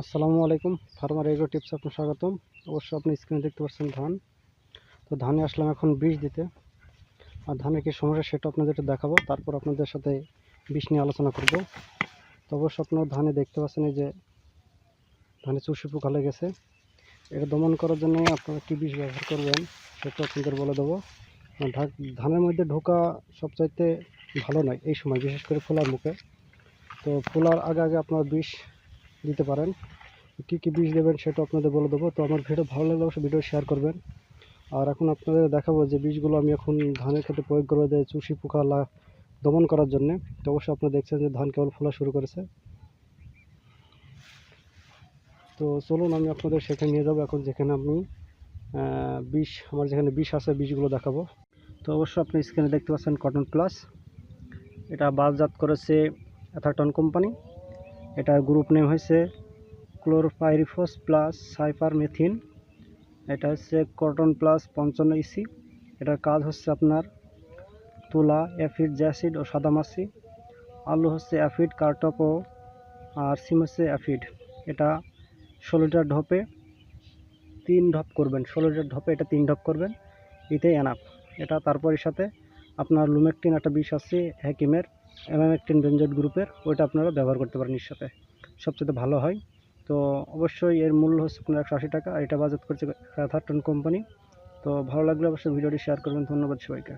আসসালামু আলাইকুম farmer agro tips আপনার স্বাগতম। অবশ্য আপনি স্ক্রিনে দেখতে পাচ্ছেন ধান। তো ধানে আসলাম এখন বীজ দিতে। আর ধানের কি সমস্যা সেটা আপনাদের দেখাবো, তারপর আপনাদের সাথে বীজ নিয়ে আলোচনা করব। তো অবশ্য আপনারা ধানে দেখতে পাচ্ছেন এই যে ধানে চুষি পোকা লেগেছে। এটা দমন করার জন্য আপনারা কী বীজ ব্যবহার করবেন, সেটা আপনাদের বলে দেবো। ধানের মধ্যে ঢোকা সবচাইতে ভালো নয় এই সময়, বিশেষ করে ফোলার মুখে। তো ফোলার আগে আগে আপনার বিষ দিতে পারেন। কী কী বীজ দেবেন সেটা আপনাদের বলে দেবো। তো আমার ভিডিও ভালো লাগলে অবশ্যই ভিডিও শেয়ার করবেন। আর এখন আপনাদের দেখাবো যে বীজগুলো আমি এখন ধানের ক্ষেত্রে প্রয়োগ করব, যে চুষি পোকা লা- দমন করার জন্য। তো অবশ্যই আপনারা দেখছেন যে ধান কেবল ফোলা শুরু করেছে। তো চলুন আমি আপনাদের সেখানে নিয়ে যাব। এখন যেখানে আমি বিষ, আমার যেখানে বিষ আছে বীজগুলো দেখাবো। তো অবশ্যই আপনি স্ক্রিনে দেখতে পাচ্ছেন কটন প্লাস এটা বাজাত করেছে অ্যাথারটন কোম্পানি এটা গ্রুপ নেম হয়েছে ক্লোরোপাইরিফস প্লাস সাইফার মেথিন এটা হচ্ছে কটন প্লাস পঞ্চান্ন ইসি এটার কাজ হচ্ছে আপনার তুলা অ্যাফিড জ্যাসিড ও সাদামাছি আলু হচ্ছে অ্যাফিড কার্টপ ও আর সিম হচ্ছে অ্যাফিড এটা ষোলো লিটার ঢপে তিন ঢপ করবেন, ষোলো লিটার ঢপে এটা তিন ঢপ করবেন, এটাই এনাফ এটা তারপরের সাথে আপনার লুমেকটিন একটা বিষ আছে হ্যাকিমের এমামেকটিন বেঞ্জট গ্রুপের ওইটা আপনারা ব্যবহার করতে পারেন সাথে সবচেয়ে ভালো হয়। তো অবশ্যই এর মূল্য হচ্ছে আপনার একশো আশি টাকা, আর এটা বাজার করছে থার্টন কোম্পানি তো ভালো লাগলে অবশ্যই ভিডিওটি শেয়ার করবেন। ধন্যবাদ সবাইকে।